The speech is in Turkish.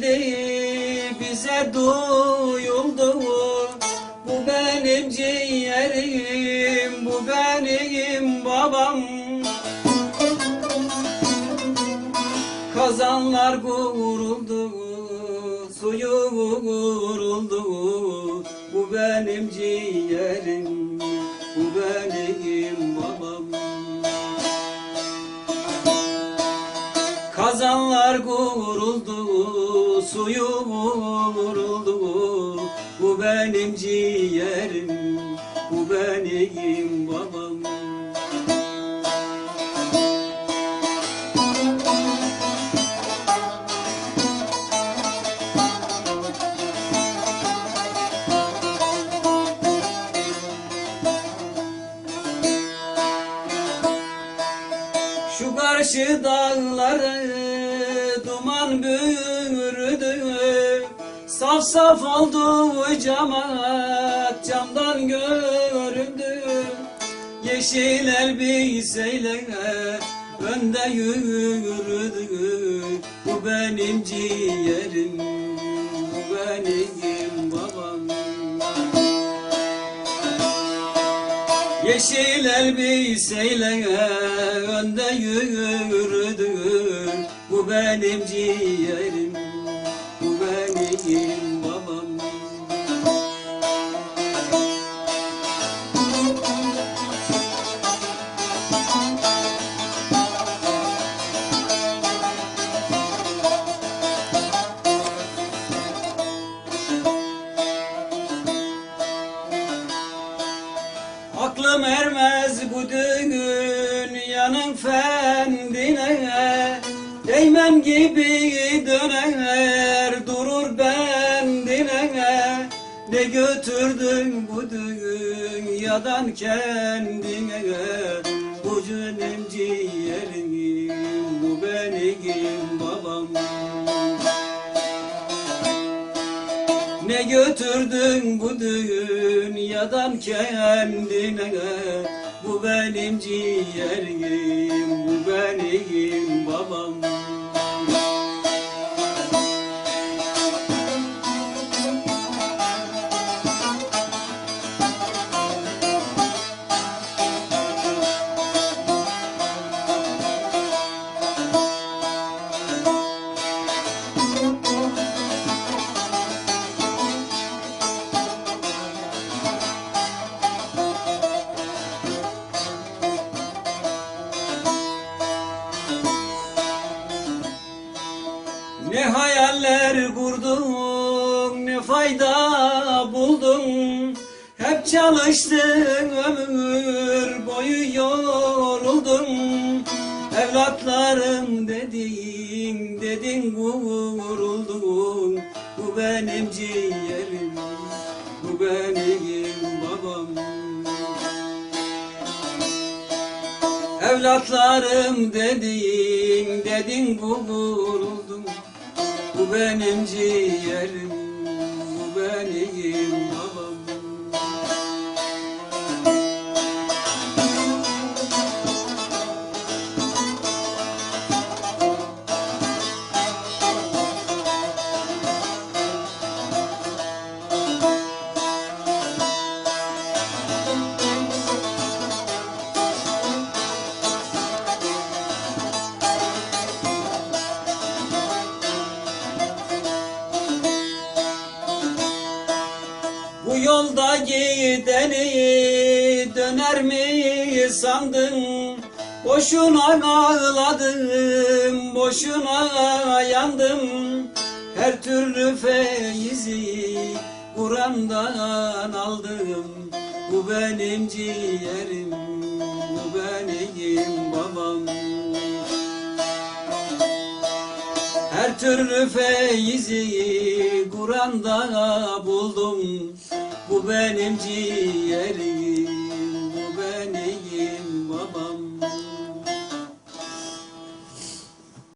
geldi bize duyuldu. Bu benim ciğerim bu benim babam. Kazanlar kuruldu suyu vuruldu Bu benim ciğerim bu benim babam. Kazanlar kuruldu, suyu vuruldu Bu benim ciğerim, bu benim babam. Şu karşı dağları duman bürüdü Saf saf oldu cemaat. Camdan göründü Yeşil elbiseyle önde yürüdü. Bu benim ciğerim, bu benim babam. Yeşil elbiseyle önde yürüdü. Bu benim ciğerim, bu benim ermez bu dünyanın fendine. Değmen gibi döner durur bendine. Ne götürdün bu dünyadan kendine. Bu canım ciğerim bu benim götürdün bu dünyadan kendine Bu benim ciğerim, bu benim babam Ne hayaller kurdun, ne fayda buldun? Hep çalıştın ömür boyu yoruldun. Evlatlarım dedin, dedin vuruldun. Bu benim ciğerim, bu benim babam. Evlatlarım dedin, dedin vuruldum Bu benim ciğerim, bu benim Bu yolda gideni döner mi sandın? Boşuna ağladım, boşuna yandım. Her türlü feyizi Kur'an'dan aldım. Bu benim ciğerim, bu benim babam. Her türlü feyizi Kur'an'da buldum Bu benim ciğerim,